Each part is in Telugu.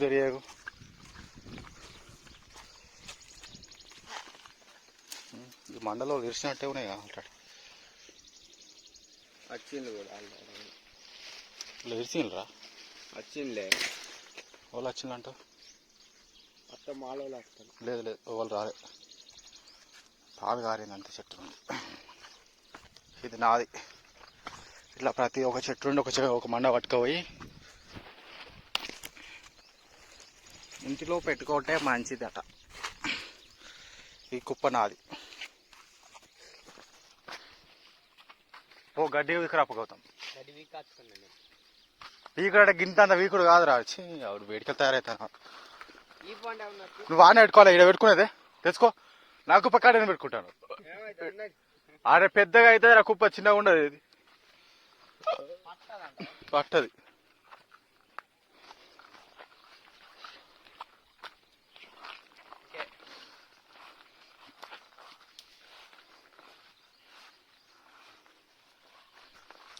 తెలియదు ఈ మండలో విరిచినట్టే ఉన్నాయి ఆల్రెడీ. వచ్చింది కూడా ఇలా విరిచిండ్రా వచ్చిందిలే వాళ్ళు వచ్చిందంట అత్త మాలో వస్తాను లేదు లేదు వాళ్ళు రాలే. బాగా కారింది అంతే చెట్టు నుండి ఇది నాది. ఇట్లా ప్రతి ఒక్క చెట్టు నుండి ఒక ఒక మండ పట్టుకుపోయి ఇంటిలో పెట్టుకుంటే మంచిదట. ఈ కుప్ప నాది. ఓ గడ్డి వికరాప గౌతమ్. చదివి కాచుకున్నాను వీకుడు గింత అంత వీకుడు కాదురా. వచ్చి ఆవిడ వేడికలు తయారవుతాను నువ్వు ఆనే పెట్టుకోవాలి? ఇక్కడ పెట్టుకునేదే? తెచ్చుకో. నా కుప్ప కాడ నేను పెట్టుకుంటాను అరే పెద్దగా అయితే ఆ కుప్ప చిన్నగా ఉండదు ఇది. పట్టది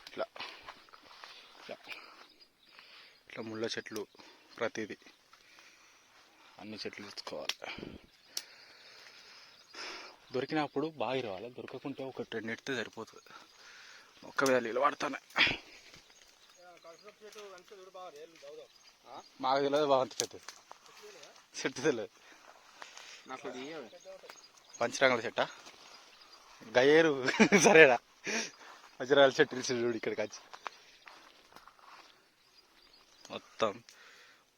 ఇట్లా ఇట్లా ఇట్లా ముళ్ళ చెట్లు ప్రతిదీ. అన్ని చెట్లు తెచ్చుకోవాలి. దొరికినప్పుడు బాగా రావాలి దొరకకుంటే ఒక రెండు ఎడితే సరిపోతుంది. మొక్క వేళ నీళ్ళు పడతానే. మాకు తెలియదు బాగా అంత పెద్దది. చెట్టు తెలియదు. నాకు పంచరంగుల చెట్ట? గయ్యేరు. సరేనా వజ్రాల చెట్టు చూడు ఇక్కడికి వచ్చి. మొత్తం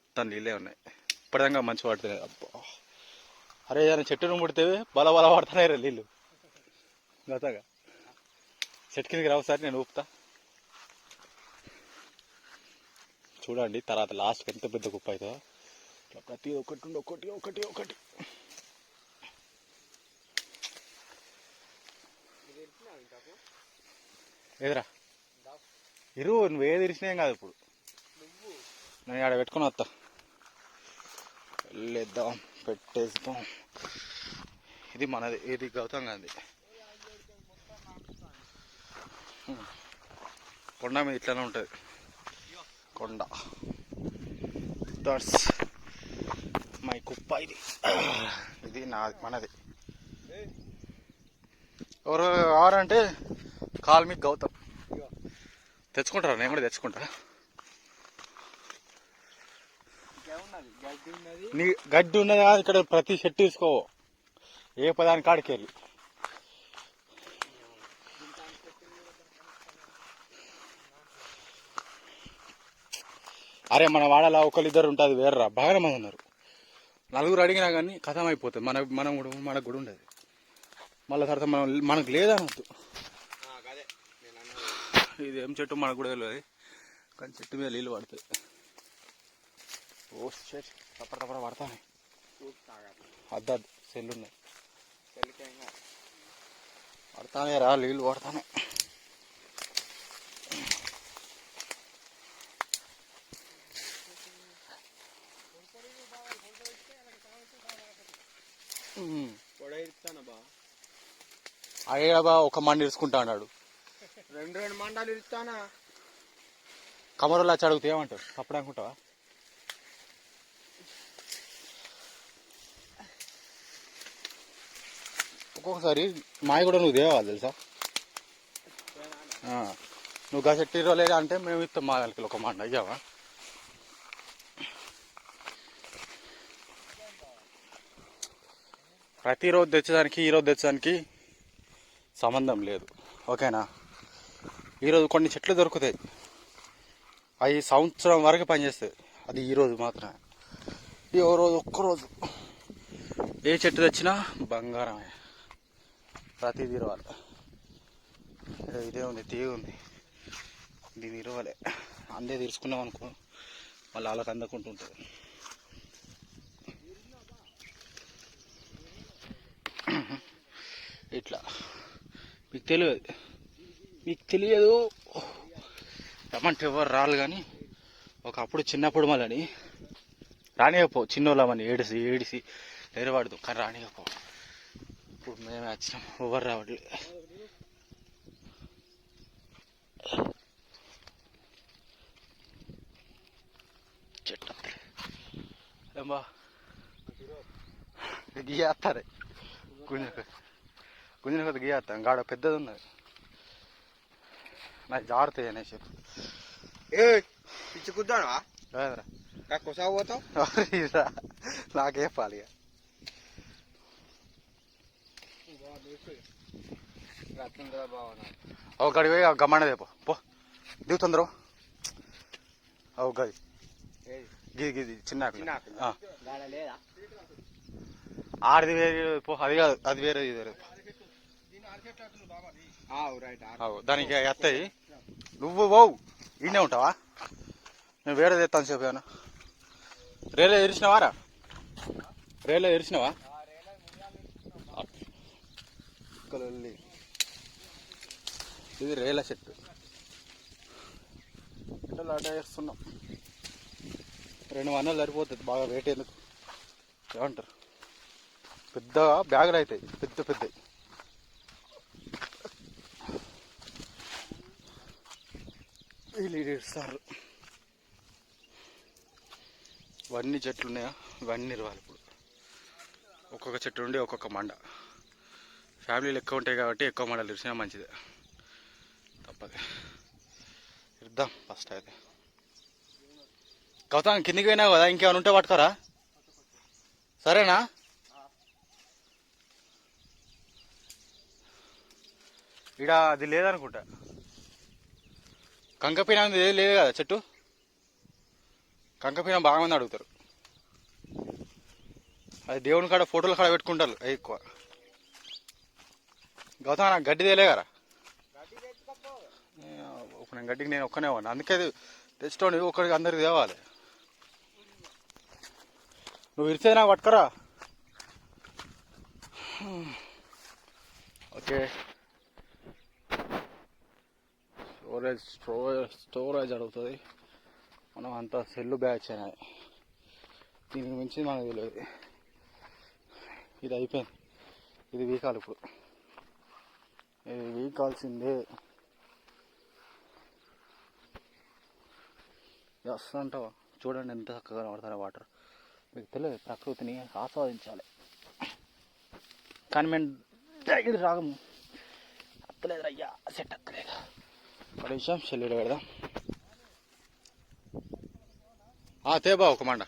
మొత్తం నీళ్ళే ఉన్నాయి. ఇప్పటిదాకా మంచి పడుతున్నాయి అబ్బా. అరే ఏదైనా చెట్టును ముడితే బల బల పడుతున్నాయి రే నీళ్ళు. గతగా. చెట్టు కిందకి రావు సార్ నేను ఊపుతా. చూడండి తర్వాత లాస్ట్కి ఎంత పెద్ద కుప్ప అవుతుందో ఇట్లా ప్రతి ఒక్కటి ఉండి ఒకటి ఒకటి ఒకటి ఏదిరా? ఇరు నువ్వు ఏది ఇరిచినా ఏం కాదు ఇప్పుడు. నేను ఆడ పెట్టుకుని వస్తా. వెళ్ళేద్దాం పెట్టేద్దాం. ఇది మనది ఇది గౌతమ్ గాంధీ. కొండ మీద ఇట్లానే ఉంటుంది. కొండ. దట్స్ మై కుప్ప ఇది. ఇది నాది మనది. ఎవరు కావాలంటే కాల్ మీ గౌతమ్. తెచ్చుకుంటారా? నేను కూడా తెచ్చుకుంటా ఉన్నది గడ్డి ఉన్నది నీ గడ్డి ఉన్నది కాదు ఇక్కడ ప్రతి చెట్టు తీసుకో. ఏ పదాని కాడికి వెళ్ళి అరే మన వాడలా ఒకరిద్దరు ఉంటుంది వేర్రా. బాగా మంది ఉన్నారు. నలుగురు అడిగినా కానీ కథం అయిపోతుంది మన మనం కూడా మనకు కూడా ఉండదు. మళ్ళీ తర్వాత మనం మనకు లేదనొద్దు. ఇది ఏం చెట్టు మనకు కూడా తెలియదు కానీ చెట్టు మీద నీళ్ళు పడుతుంది ఓ షట్ తప్పడ తప్పడ పడతాయి అద్దద్దు సెల్లు ఉన్నాయి పడతానే రా నీళ్ళు పడతానే. పొడైస్తాను బా? అయ్యబా ఒక మండి ఇరుచుకుంటా అన్నాడు. రెండు రెండు మండలు ఇస్తానా కమరులు వచ్చి అడిగితే ఏమంటారు? అప్పుడు అనుకుంటావా? ఒక్కొక్కసారి మాయ కూడా నువ్వు తేవాలి తెలుసా? ఆ, నువ్వు గసెట్టి చెట్టు అంటే మేము ఇస్తాం మా దానికి ఒక మండ అయ్యావా ప్రతిరోజు తెచ్చేదానికి ఈరోజు తెచ్చేదానికి సంబంధం లేదు. ఓకేనా? ఈరోజు కొన్ని చెట్లు దొరుకుతాయి. అవి సంవత్సరం వరకు పనిచేస్తాయి. అది ఈరోజు మాత్రమే. ఈ రోజు ఒక్కరోజు ఏ చెట్టు తెచ్చినా బంగారమే. ప్రతిది ఇరవాలి ఇదే- ఇదే ఉంది తీగ ఉంది. దీన్ని ఇరవాలి. అందే తీర్చుకున్నాం అనుకో మళ్ళీ వాళ్ళకి అందకుంటుంటుంది ఇట్లా. మీకు తెలియదు. మీకు తెలియదు. రమ్మంటే ఎవరు రాళ్ళు కానీ ఒకప్పుడు చిన్నప్పుడు మళ్ళీ రానియపో చిన్నోళ్ళమని ఏడిసి ఏడిసి ఎరవాడదు. కానీ రానియపో ఇప్పుడు మేమే వచ్చినాం ఎవరు రావట్లేదు చెట్టు ఏమా గీయేస్తారు గుంజ గుంజన కొద్ది గీయేస్తాం గాడ పెద్దది ఉన్నది. నాకు జారుతాయి అనేసి. ఏ పిచ్చి కుద్దానా లేదురా. కొసా పోతావు? ఎవరిరా? నాకే పాలి గడి పోయి గమ్మన్న దేపో పో. దిగు తొందర గది. గిది గిది చిన్న ఆడిది వేరే పో. అది కాదు అది వేరే ఇది వేరే. దానికి ఎత్తాయి. నువ్వు పోవు. ఈయనే ఉంటావా? నేను వేరే తెస్తాను చెప్పు ఏమన్నా. రేలో ఎరిచినవారా రేలో ఎరిచినవా కుక్కలొల్లి. ఇది రేల చెట్టు. ఎండలు అడ్డ వేస్తున్నాం. రెండు వందలు సరిపోతుంది బాగా వెయిట్ ఎందుకు ఏమంటారు? పెద్దగా బ్యాగులు అవుతాయి పెద్ద పెద్దవి. వీళ్ళు ఇస్తారు ఇవన్నీ చెట్లు ఉన్నాయా? ఇవన్నీ ఇరవాలి ఇప్పుడు. ఒక్కొక్క చెట్టు నుండి ఒక్కొక్క మండ. ఫ్యామిలీలు ఎక్కువ ఉంటాయి కాబట్టి ఎక్కువ మోడల్ చూసినా మంచిది. తప్పదు. ఇద్దాం ఫస్ట్ అయితే. గౌతమ్ కిందికి పోయినావు కదా ఇంకేమైనా ఉంటే పట్టుకోరా? సరేనా? ఇడ అది లేదనుకుంటా. కంకపీన ఏది లేదు కదా చెట్టు? కంకపీన బాగా మంది అడుగుతారు. అది దేవుని కాడ ఫోటోలు కాడ పెట్టుకుంటారు ఎక్కువ. గౌతమ్ నాకు గడ్డి తేలే కదా. ఒక నేను గడ్డికి నేను ఒక్కనే ఉన్నా. అందుకే తెచ్చుకోండి ఒకరికి అందరికి తేవాలి. నువ్వు ఇరిచేది నాకు పట్టుకరా. ఓకే. స్టోరేజ్ స్టోరేజ్ స్టోరేజ్ అడుగుతుంది. మనం అంతా సెల్లు బ్యాచ్ అయినాయి దీనికి మించి మనకు తెలియదు. ఇది అయిపోయింది. ఇది వీకాలు ఇప్పుడు. వీకాల్సిందే వస్తుంటావా చూడండి ఎంత చక్కగా కనబడతారో వాటర్. మీకు తెలియదు ప్రకృతిని ఆస్వాదించాలి. కానీ మేము దగ్గర రాగము. అత్తలేదు అయ్యా సెట్ అత్తలేదు. ఒక నిమిషం చెల్లిలో పెడదాం. తేబా ఒక మండ.